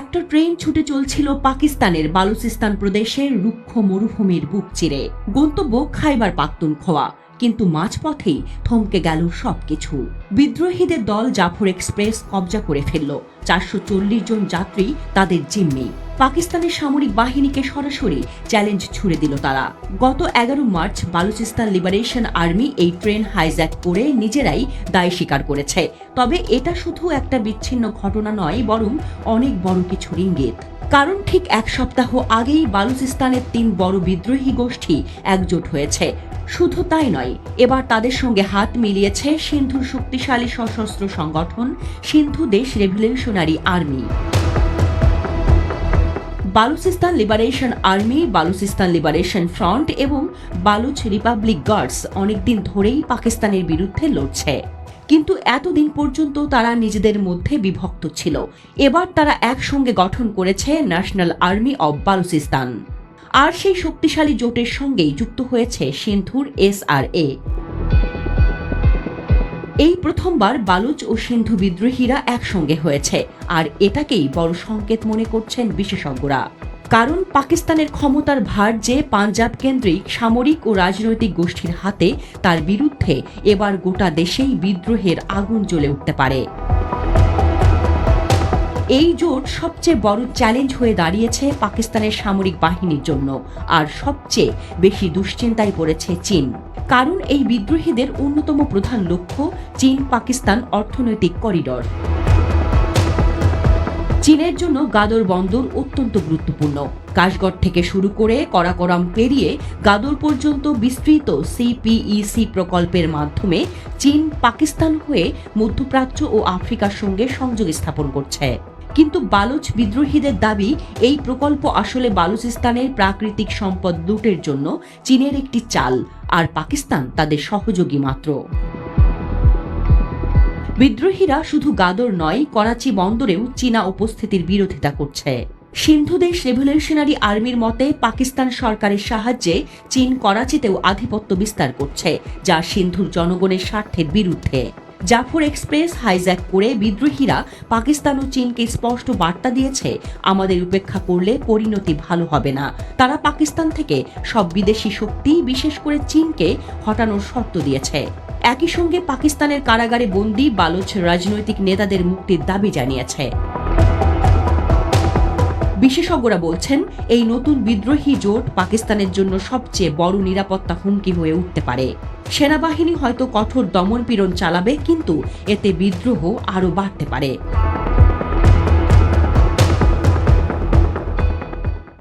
একটা ট্রেন ছুটে চলছিল পাকিস্তানের বালুচিস্তান প্রদেশের রুক্ষ মরুভূমির বুক চিরে। গন্তব্য খাইবার পাখতুনখোয়া। কিন্তু মাঝপথেই থমকে গেল সবকিছু। বিদ্রোহীদের দল জাফর এক্সপ্রেস কবজা করে ফেলল। চারশো চল্লিশ জন যাত্রী তাদের জিম্মি। পাকিস্তানের সামরিক বাহিনীকে সরাসরি চ্যালেঞ্জ ছুড়ে দিল তারা। গত এগারো মার্চ বালুচিস্তান লিবারেশন আর্মি এই ট্রেন হাইজ্যাক করে নিজেরাই দায় স্বীকার করেছে। তবে এটা শুধু একটা বিচ্ছিন্ন ঘটনা নয়, বরং অনেক বড় কিছুর ইঙ্গিত। কারণ ঠিক এক সপ্তাহ আগেই বালুচিস্তানের তিন বড় বিদ্রোহী গোষ্ঠী একজোট হয়েছে। শুধু তাই নয়, এবার তাদের সঙ্গে হাত মিলিয়েছে সিন্ধুর শক্তিশালী সশস্ত্র সংগঠন, Sindhudesh revolutionary army. Balochistan liberation army, Balochistan liberation front এবং বালুচ রিপাবলিক গার্ডস অনেকদিন ধরেই পাকিস্তানের বিরুদ্ধে লড়ছে। কিন্তু এতদিন পর্যন্ত তারা নিজেদের মধ্যে বিভক্ত ছিল। এবার তারা একসঙ্গে গঠন করেছে ন্যাশনাল আর্মি অব বালুচিস্তান। আর সেই শক্তিশালী জোটের সঙ্গেই যুক্ত হয়েছে সিন্ধুর এসআরএ। এই প্রথমবার বালুচ ও সিন্ধু বিদ্রোহীরা একসঙ্গে হয়েছে, আর এটাকেই বড় সংকেত মনে করছেন বিশেষজ্ঞরা। কারণ পাকিস্তানের ক্ষমতার ভার যে পাঞ্জাব কেন্দ্রিক সামরিক ও রাজনৈতিক গোষ্ঠীর হাতে, তার বিরুদ্ধে এবার গোটা দেশেই বিদ্রোহের আগুন জ্বলে উঠতে পারে। এই জোট সবচেয়ে বড় চ্যালেঞ্জ হয়ে দাঁড়িয়েছে পাকিস্তানের সামরিক বাহিনীর জন্য, আর সবচেয়ে বেশি দুশ্চিন্তায় পড়েছে চীন। কারণ এই বিদ্রোহীদের অন্যতম প্রধান লক্ষ্য চীন পাকিস্তান অর্থনৈতিক করিডর। চীনের জন্য গাদর বন্দর অত্যন্ত গুরুত্বপূর্ণ। কাশগড় থেকে শুরু করে করাকরাম পেরিয়ে গাদর পর্যন্ত বিস্তৃত সিপিইসি প্রকল্পের মাধ্যমে চীন পাকিস্তান হয়ে মধ্যপ্রাচ্য ও আফ্রিকার সঙ্গে সংযোগ স্থাপন করছে। কিন্তু বালুচ বিদ্রোহীদের দাবি, এই প্রকল্প আসলে বালুচিস্তানের প্রাকৃতিক সম্পদ লুটের জন্য চীনের একটি চাল। আর পাকিস্তান তাদের সহযোগী মাত্র। বিদ্রোহীরা শুধু গাদর নয়, করাচি বন্দরেও চীনা উপস্থিতির বিরোধিতা করছে। সিন্ধু দেশ রেভলিউশনারি আর্মির মতে, পাকিস্তান সরকারের সাহায্যে চীন করাচিতেও আধিপত্য বিস্তার করছে, যা সিন্ধুর জনগণের স্বার্থের বিরুদ্ধে। জাফর এক্সপ্রেস হাইজ্যাক করে বিদ্রোহীরা পাকিস্তান ও চীনকে স্পষ্ট বার্তা দিয়েছে, আমাদের উপেক্ষা করলে পরিণতি ভালো হবে না। তারা পাকিস্তান থেকে সব বিদেশি শক্তি, বিশেষ করে চীনকে, হটানোর শর্ত দিয়েছে। একই সঙ্গে পাকিস্তানের কারাগারে বন্দী বালুচ রাজনৈতিক নেতাদের মুক্তির দাবি জানিয়েছে। বিশেষজ্ঞরা বলছেন, এই নতুন বিদ্রোহী জোট পাকিস্তানের জন্য সবচেয়ে বড় নিরাপত্তা হুমকি হয়ে উঠতে পারে। সেনাবাহিনী হয়তো কঠোর দমনপীড়ন চালাবে কিন্তু এতে বিদ্রোহ আরও বাড়তে পারে।